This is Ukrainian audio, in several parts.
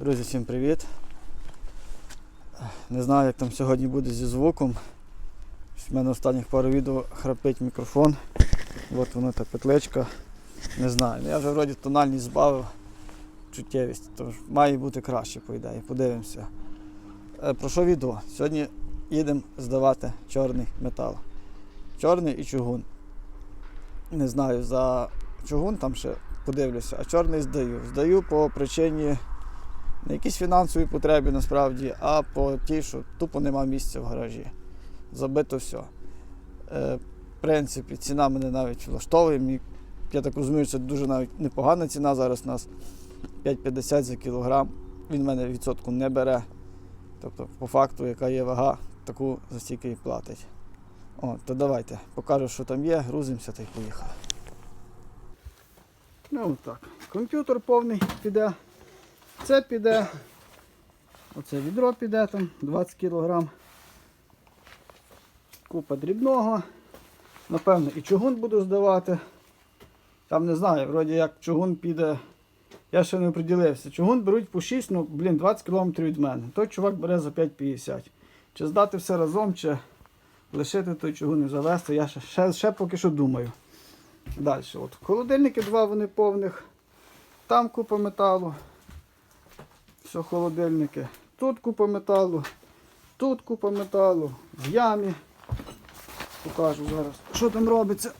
Друзі, всім привіт. Не знаю, як там сьогодні буде зі звуком. У мене останніх пару відео храпить мікрофон. От воно та петличка. Не знаю. Ну, Я вже вроді тональність збавив, чуттєвість, тож має бути краще, по ідеї. Подивимося. Е, Про що відео? Сьогодні їдемо здавати чорний метал. Чорний і чугун. Не знаю, за чугун там ще подивлюся, а чорний здаю. Здаю по причині не якісь фінансові потреби насправді, а по тій, що тупо нема місця в гаражі. Забито все. Е, в принципі, ціна мене навіть влаштовує. Я так розумію, це дуже навіть непогана ціна зараз у нас 5,50 за кілограм. Він мене відсотку не бере. Тобто, по факту, яка є вага, таку за стільки і платить. О, то давайте, покажу, що там є, грузимося та й поїхали. Ну так. Комп'ютер повний піде. Це піде. Оце відро піде там 20 кг. Купа дрібного. Напевно, і чугун буду здавати. Там не знаю, вроді як чугун піде. Я ще не приділився. Чугун беруть по 6, ну, блін, 20 км від мене. Той чувак бере за 5,50. Чи здати все разом, чи лишити той чугун і завести, я ще, ще, ще поки що думаю. Далі. От холодильники два вони повних. Там купа металу. Все холодильники. Тут купа металу. Тут купа металу. В ямі. Покажу зараз, що там робиться.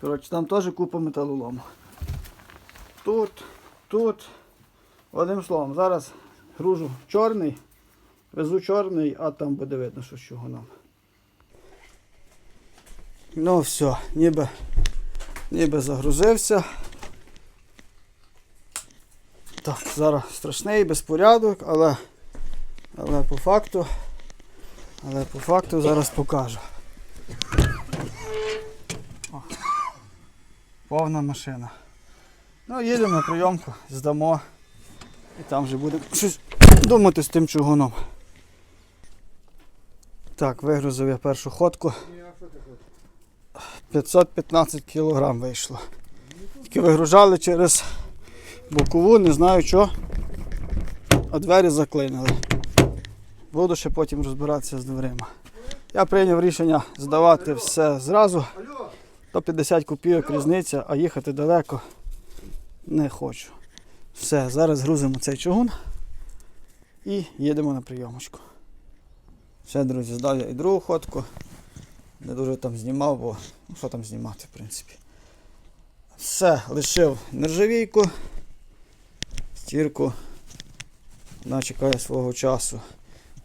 Коротше, там теж купа металолому. Тут, тут. Одним словом, зараз гружу чорний, везу чорний, а там буде видно, що з чого нам. Ну все, ніби, ніби загрузився. Так, зараз страшний безпорядок, але, але по факту, але по факту зараз покажу. О, повна машина. Ну, їдемо на прийомку, здамо. І там вже будемо щось думати з тим чугуном. Так, вигрузив я першу ходку. 515 кг вийшло. Тільки вигружали через бокову, не знаю що. А двері заклинили. Буду ще потім розбиратися з дверима. Я прийняв рішення здавати все зразу. 150 копійок різниця, а їхати далеко не хочу. Все, зараз грузимо цей чугун і їдемо на прийомочку. Все, друзі, здав я і другу ходку. Не дуже там знімав, бо ну, що там знімати, в принципі. Все, лишив нержавійку, стірку. Вона чекає свого часу.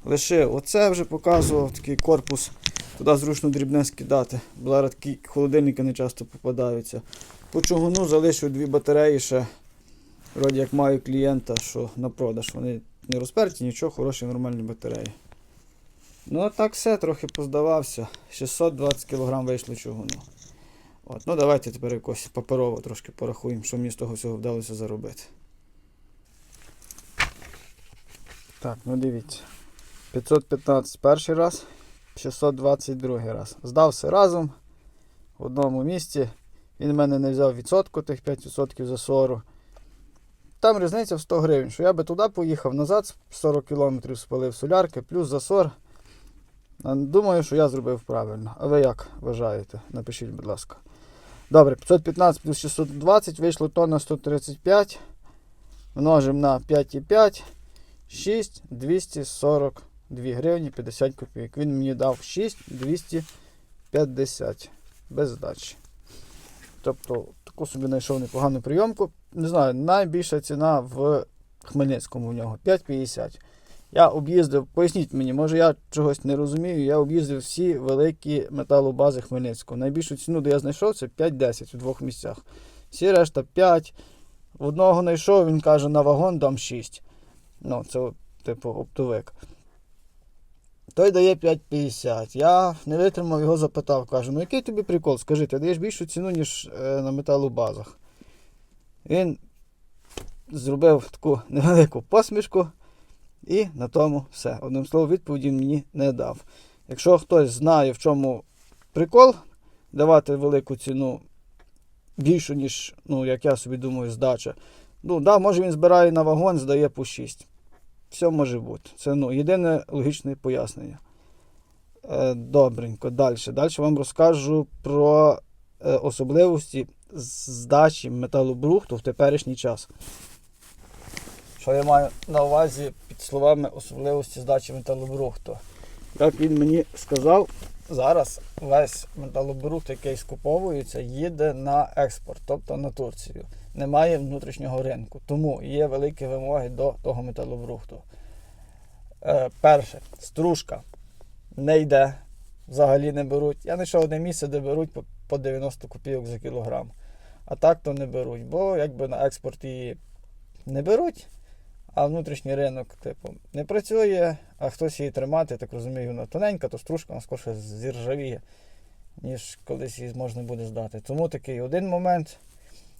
Лишив оце вже показував, такий корпус. Туди зручно дрібне скидати. бо такі холодильники не часто попадаються. По чугуну залишив дві батареї ще. Вроді як маю клієнта, що на продаж. Вони не розперті, нічого, хороші нормальні батареї. Ну а так все, трохи поздавався. 620 кг вийшло чугуну. От, ну давайте тепер якось паперово трошки порахуємо, що мені з того всього вдалося заробити. Так, ну дивіться. 515 перший раз, 620 другий раз. Здав все разом в одному місці. Він в мене не взяв відсотку тих 5% за 40. Там різниця в 100 гривень, що я би туди поїхав назад, 40 км спалив солярки, плюс засор. Думаю, що я зробив правильно. А ви як вважаєте? Напишіть, будь ласка. Добре, 515 плюс 620 вийшло тонна 135. Множимо на 5,5. 6 242 гривні 50 копійок. Він мені дав 6 250 без здачі. Тобто таку собі знайшов непогану прийомку. Не знаю, найбільша ціна в Хмельницькому в нього 5,50. Я об'їздив, поясніть мені, може я чогось не розумію, я об'їздив всі великі металобази Хмельницького. Найбільшу ціну, де я знайшов, це 5-10 у двох місцях. Всі решта 5. В одного знайшов, він каже, на вагон дам 6. Ну, це типу оптовик. Той дає 5,50. Я не витримав його, запитав, кажу, ну який тобі прикол? Скажи, ти даєш більшу ціну, ніж е, на металобазах. Він зробив таку невелику посмішку. І на тому все. Одним словом, відповіді мені не дав. Якщо хтось знає, в чому прикол, давати велику ціну більшу, ніж, ну, як я собі думаю, здача, Ну, да, може він збирає на вагон, здає по 6. Все може бути. Це ну, єдине логічне пояснення. Е, добренько, далі. Далі вам розкажу про е, особливості здачі металобрухту в теперішній час. Що я маю на увазі під словами особливості здачі металобрухту? Як він мені сказав, зараз весь металобрухт, який скуповується, їде на експорт, тобто на Турцію. Немає внутрішнього ринку. Тому є великі вимоги до того металобрухту. Е, перше, стружка не йде, взагалі не беруть. Я знайшов одне місце, де беруть по, по 90 копійок за кілограм. А так то не беруть, бо якби на експорт її не беруть, а внутрішній ринок, типу, не працює, а хтось її тримати, так розумію, вона тоненька, то стружка вона скорше зіржавіє, ніж колись її можна буде здати. Тому такий один момент.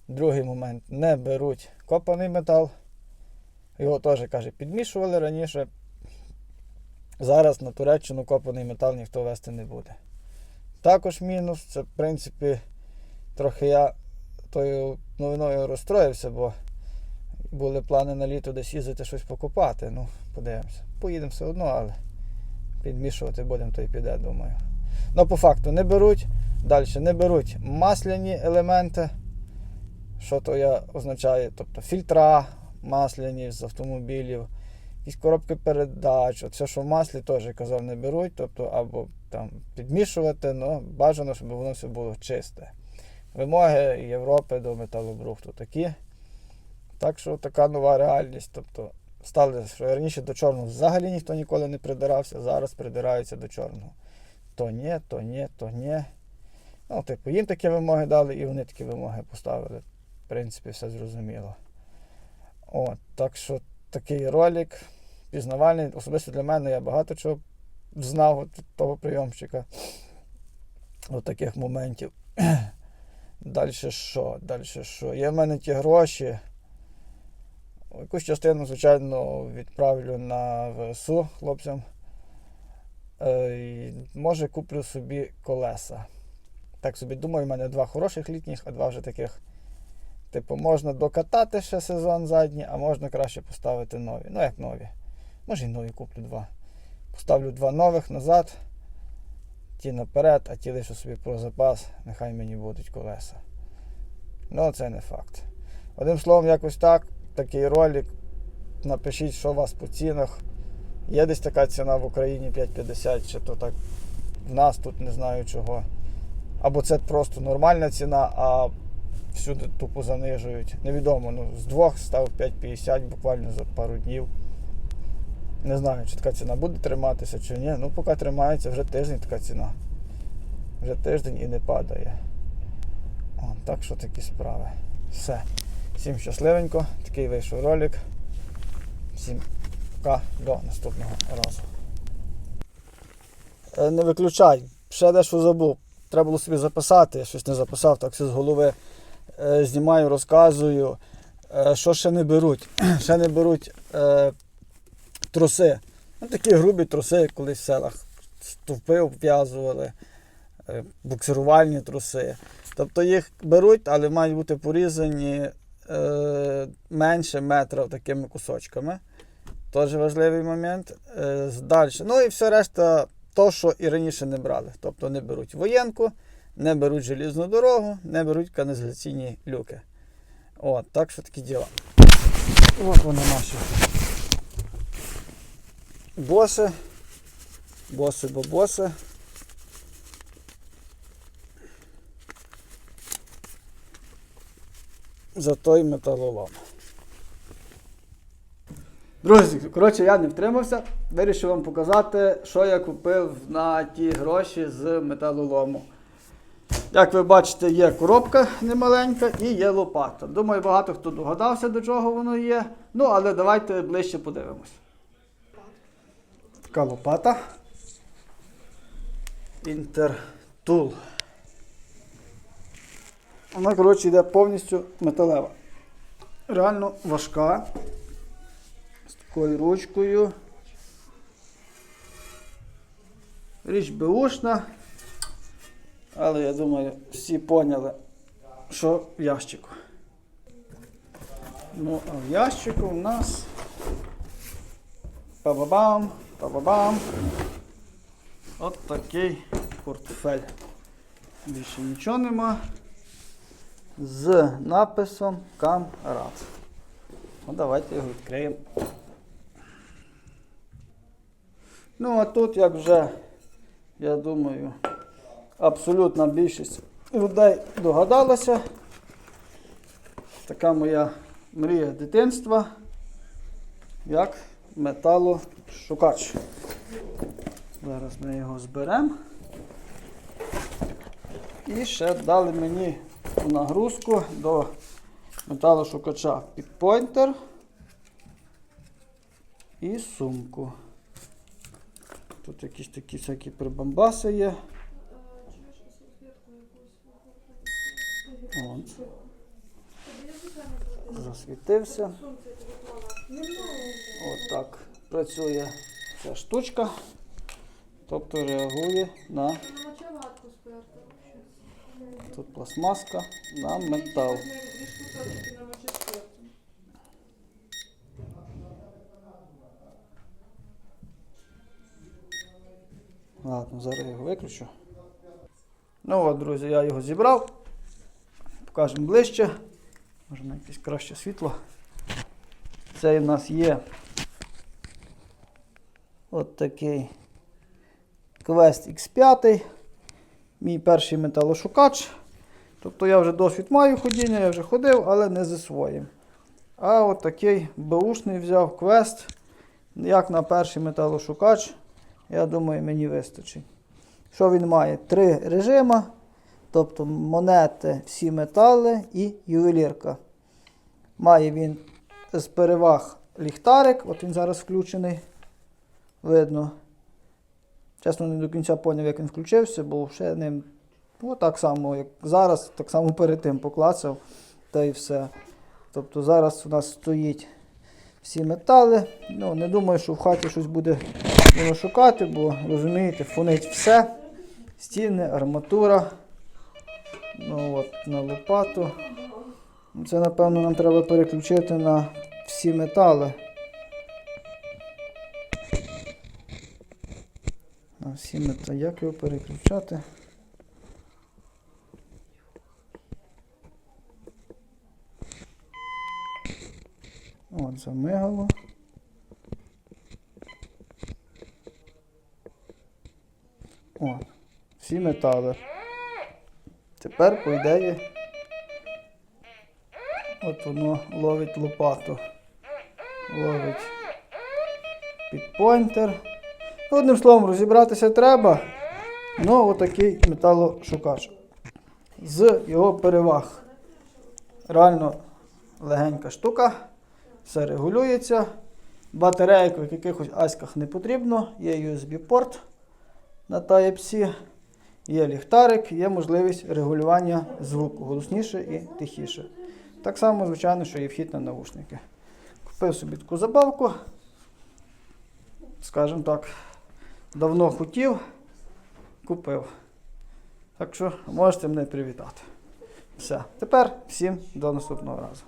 Другий момент не беруть копаний метал. Його теж каже, підмішували раніше. Зараз на Туреччину копаний метал ніхто вести не буде. Також мінус, це в принципі трохи я тою новиною розстроївся, бо були плани на літо десь їздити щось покупати. Ну, подивимося. Поїдемо все одно, але підмішувати будемо, то й піде, думаю. Ну, по факту не беруть. Далі не беруть масляні елементи. Що то я означає? Тобто фільтра масляні з автомобілів, якісь коробки передач, все, що в маслі, теж я казав, не беруть, тобто або там підмішувати, але бажано, щоб воно все було чисте. Вимоги Європи до металобрухту такі. Так що така нова реальність. Тобто стали, що раніше до чорного взагалі ніхто ніколи не придирався, зараз придираються до чорного. То ні, то ні, то ні. Ну, типу, їм такі вимоги дали, і вони такі вимоги поставили. Принципі, все зрозуміло. От, так що такий ролик пізнавальний. Особисто для мене я багато чого знав от від того прийомчика. От таких моментів. Далі що? Далі що? Є в мене ті гроші. Якусь частину, звичайно, відправлю на ВСУ хлопцям. Е, може, куплю собі колеса. Так собі думаю, в мене два хороших літніх, а два вже таких. Типу, можна докатати ще сезон задній, а можна краще поставити нові. Ну, як нові. Може і нові куплю два. Поставлю два нових назад, ті наперед, а ті лише собі про запас, нехай мені будуть колеса. Ну, це не факт. Одним словом, якось так, такий ролик. Напишіть, що у вас по цінах. Є десь така ціна в Україні 5,50, чи то так в нас тут не знаю чого. Або це просто нормальна ціна, а всюди тупо занижують. Невідомо, ну з двох став 5,50 буквально за пару днів. Не знаю, чи така ціна буде триматися, чи ні. Ну, поки тримається, вже тиждень така ціна. Вже тиждень і не падає. О, так що такі справи. Все. Всім щасливенько, такий вийшов ролик. Всім пока, до наступного разу. Е, Не виключай, ще дещо забув. Треба було собі записати, я щось не записав, так все з голови знімаю, розказую. Е, що ще не беруть? Ще не беруть е, труси. Ну, такі грубі труси, колись в селах стовпи обв'язували, е, буксирувальні труси. Тобто їх беруть, але мають бути порізані е, менше метра такими кусочками. Теж важливий момент. Е, Далі. Ну і все решта, то, що і раніше не брали. Тобто не беруть воєнку, не беруть желізну дорогу, не беруть каналізаційні люки. От, так що такі діла. От вони наші. Боси. Боси, бобоси. За той металолом. Друзі, коротше, я не втримався. Вирішив вам показати, що я купив на ті гроші з металолому. Як ви бачите, є коробка немаленька і є лопата. Думаю, багато хто догадався, до чого воно є. Ну, але давайте ближче подивимось. Така лопата. Інтертул. Вона, коротше, йде повністю металева. Реально важка. З такою ручкою. Річ беушна. Але я думаю, всі поняли, що в ящику. Ну, а в ящику у нас па-ба-бам, па-ба-бам. От такий портфель. Більше нічого нема. З написом Камрад. Ну, давайте його відкриємо. Ну, а тут, як вже, я думаю, абсолютна більшість людей догадалася. Така моя мрія дитинства, як металошукач. Зараз ми його зберемо. І ще дали мені нагрузку до металошукача підпойнтер і сумку. Тут якісь такі всякі прибамбаси є. От. Засвітився. Отак працює ця штучка. Тобто реагує на тут пластмаска на метал. Ладно, зараз я його виключу. Ну от, друзі, я його зібрав. Покажемо ближче. Може на якесь краще світло. Це у нас є от такий Quest X5. Мій перший металошукач. Тобто я вже досвід маю ходіння, я вже ходив, але не зі своїм. А от такий беушний взяв Quest. Як на перший металошукач. Я думаю, мені вистачить. Що він має? Три режими, тобто монети, всі метали і ювелірка. Має він з переваг ліхтарик, от він зараз включений. Видно. Чесно, не до кінця поняв, як він включився, бо ще ним ну, так само, як зараз, так само перед тим поклацав, та і все. Тобто зараз у нас стоїть всі метали. Ну, не думаю, що в хаті щось буде шукати, бо розумієте, фонить все. Стіни, арматура. Ну от, на лопату. Це, напевно, нам треба переключити на всі метали. На всі метали. Як його переключати? От, замигало. О, всі метали. Тепер, по ідеї, от воно ловить лопату. Ловить підпойнтер. Одним словом, розібратися треба. Ну, отакий металошукач. З його переваг. Реально легенька штука. Все регулюється. Батарейку в якихось аськах не потрібно. Є USB-порт на Type-C. Є ліхтарик, є можливість регулювання звуку голосніше і тихіше. Так само, звичайно, що і вхід на навушники. Купив собі таку забавку. Скажімо так, давно хотів, купив. Так що можете мене привітати. Все. Тепер всім до наступного разу.